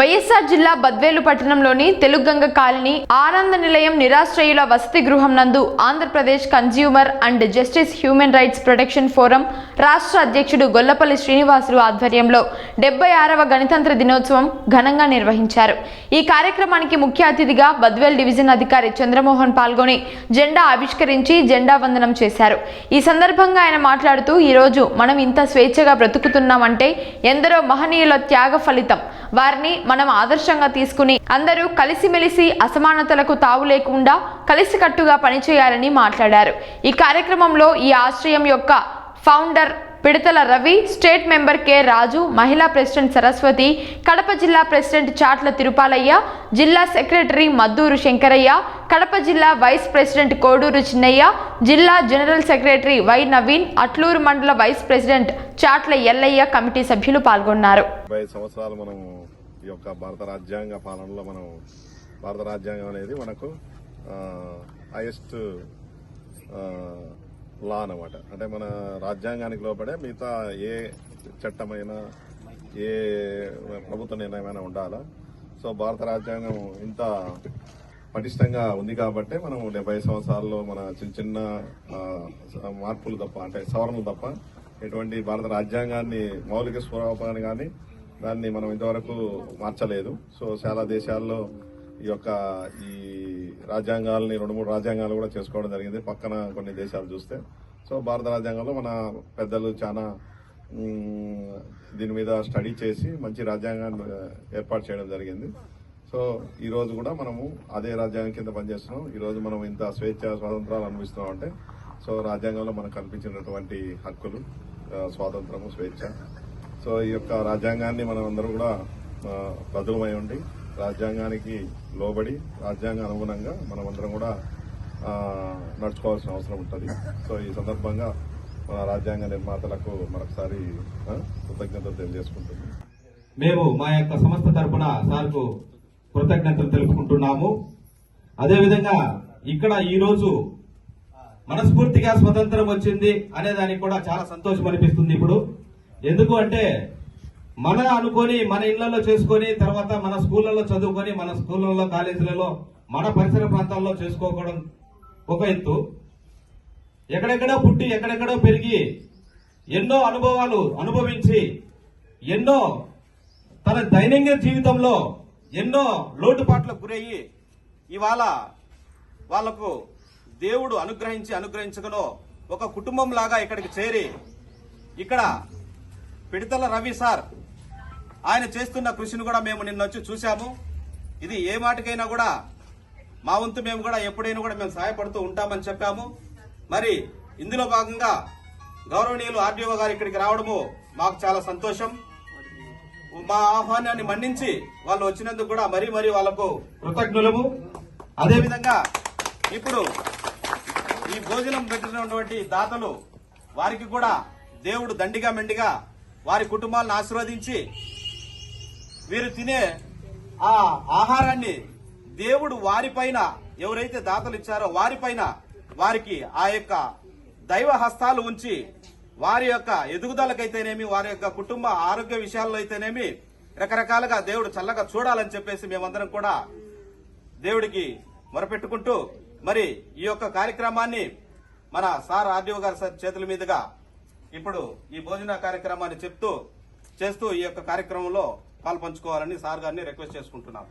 వైఎస్ఆర్ జిల్లా బద్వేలు పట్టణంలోని తెలుగంగ కాలనీ ఆనంద నిలయం నిరాశ్రయుల వసతి గృహం నందు Andhra Pradesh consumer and justice human rights protection forum రాష్ట్ర అధ్యక్షుడు గొల్లపల్లి శ్రీనివాసులు ఆధ్వర్యంలో డెబ్బై ఆరవ గణతంత్ర దినోత్సవం ఘనంగా నిర్వహించారు. ఈ కార్యక్రమానికి ముఖ్య అతిథిగా బద్వేల్ డివిజన్ అధికారి చంద్రమోహన్ పాల్గొని జెండా ఆవిష్కరించి జెండా వందనం చేశారు. ఈ సందర్భంగా ఆయన మాట్లాడుతూ ఈరోజు మనం ఇంత స్వేచ్ఛగా బ్రతుకుతున్నామంటే ఎందరో మహనీయుల త్యాగ ఫలితం. వారిని మనం ఆదర్శంగా తీసుకుని అందరూ కలిసిమెలిసి అసమానతలకు తావు లేకుండా కలిసికట్టుగా పనిచేయాలని మాట్లాడారు. ఈ కార్యక్రమంలో ఈ ఆశ్రయం యొక్క founder Pidatala Ravi state member K Raju మహిళా ప్రెసిడెంట్ సరస్వతి కడప జిల్లా ప్రెసిడెంట్ చాట్ల తిరుపాలయ్య జిల్లా సెక్రటరీ మద్దూరు శంకరయ్య కడప జిల్లా వైస్ ప్రెసిడెంట్ కోడూరు చిన్నయ్య జిల్లా general secretary Y Naveen Atluru మండల vice president Chatla Yellaiah committee సభ్యులు పాల్గొన్నారు. సంవత్సరాలు మనం ఈ యొక్క భారత రాజ్యాంగ పాలనలో మనం భారత రాజ్యాంగం అనేది మనకు హైయెస్ట్ లా అన్నమాట. అంటే మన రాజ్యాంగానికి లోపడే మిగతా ఏ చట్టమైనా ఏ ప్రభుత్వ నిర్ణయమైనా ఉండాలా? సో భారత రాజ్యాంగం ఇంత పటిష్టంగా ఉంది కాబట్టి మనం డెబ్బై సంవత్సరాల్లో మన చిన్న చిన్న మార్పులు తప్ప అంటే సవరణలు తప్ప ఎటువంటి భారత రాజ్యాంగాన్ని మౌలిక స్వరూపాన్ని కానీ దాన్ని మనం ఇంతవరకు మార్చలేదు. సో చాలా దేశాల్లో ఈ యొక్క ఈ రాజ్యాంగాలని రెండు మూడు రాజ్యాంగాలు కూడా చేసుకోవడం జరిగింది పక్కన కొన్ని దేశాలు చూస్తే. సో భారత రాజ్యాంగంలో మన పెద్దలు చాలా దీని మీద స్టడీ చేసి మంచి రాజ్యాంగాన్ని ఏర్పాటు చేయడం జరిగింది. సో ఈ రోజు కూడా మనము అదే రాజ్యాంగం కింద పనిచేస్తున్నాం. ఈ రోజు మనం ఇంత స్వేచ్ఛ స్వాతంత్రాలు అనుభవిస్తున్నాం అంటే సో రాజ్యాంగంలో మనకు కల్పించినటువంటి హక్కులు స్వాతంత్రము స్వేచ్ఛ. సో ఈ యొక్క రాజ్యాంగాన్ని మనం అందరూ కూడా ఆ, బదులమై ఉండి రాజ్యాంగానికి లోబడి రాజ్యాంగ అనుగుణంగా మనం అందరం కూడా నడుచుకోవాల్సిన అవసరం ఉంటుంది. సో ఈ సందర్భంగా మన రాజ్యాంగ నిర్మాతలకు మరొకసారి కృతజ్ఞతలు తెలియజేసుకుంటుంది మేము మా యొక్క సంస్థ తరపున సార్కు కృతజ్ఞతలు తెలుపుకుంటున్నాము. అదేవిధంగా ఇక్కడ ఈరోజు మనస్ఫూర్తిగా స్వతంత్రం వచ్చింది అనే దానికి కూడా చాలా సంతోషం అనిపిస్తుంది ఇప్పుడు. ఎందుకు అంటే మన అనుకొని మన ఇళ్ళలో చేసుకొని తర్వాత మన స్కూళ్ళలో చదువుకొని మన స్కూళ్ళలో కాలేజీలలో మన పరిసర ప్రాంతాల్లో చేసుకోవడం ఒక ఎత్తు. ఎక్కడెక్కడో పుట్టి ఎక్కడెక్కడో పెరిగి ఎన్నో అనుభవాలు అనుభవించి ఎన్నో తన దైనందిన జీవితంలో ఎన్నో లోటుపాట్లకు గురయ్యి ఇవాళ వాళ్ళకు దేవుడు అనుగ్రహించి అనుగ్రహించకనో ఒక కుటుంబం లాగా ఇక్కడికి చేరి ఇక్కడ పిడితల రవి సార్ ఆయన చేస్తున్న కృషిని కూడా మేము నిన్న వచ్చి చూశాము. ఇది ఏ మాటకైనా కూడా మా వంతు మేము కూడా ఎప్పుడైనా కూడా మేము సహాయపడుతూ ఉంటామని చెప్పాము. మరి ఇందులో భాగంగా గౌరవనీయులు ఆర్డీఓ గారు ఇక్కడికి రావడము మాకు చాలా సంతోషం. మా ఆహ్వానాన్ని మన్నించి వాళ్ళు వచ్చినందుకు కూడా మరీ మరీ వాళ్ళకు కృతజ్ఞులము. అదేవిధంగా ఇప్పుడు ఈ భోజనం పెట్టినటువంటి దాతలు వారికి కూడా దేవుడు దండిగా మెండిగా వారి కుటుంబాలను ఆశీర్వదించి వీరు తినే ఆ ఆహారాన్ని దేవుడు వారిపైన ఎవరైతే దాతలు ఇచ్చారో వారిపైన వారికి ఆ యొక్క దైవ హస్తాలు ఉంచి వారి యొక్క ఎదుగుదలకైతేనేమి వారి యొక్క కుటుంబ ఆరోగ్య విషయాల్లో అయితేనేమి రకరకాలుగా దేవుడు చల్లగా చూడాలని చెప్పేసి మేమందరం కూడా దేవుడికి మొరపెట్టుకుంటూ మరి ఈ యొక్క కార్యక్రమాన్ని మన సార్ ఆర్డీఓ గారి సార్ చేతుల మీదుగా ఇప్పుడు ఈ భోజన కార్యక్రమాన్ని చెప్తూ చేస్తూ ఈ యొక్క కార్యక్రమంలో పాల్పంచుకోవాలని సార్ గారిని రిక్వెస్ట్ చేసుకుంటున్నాం.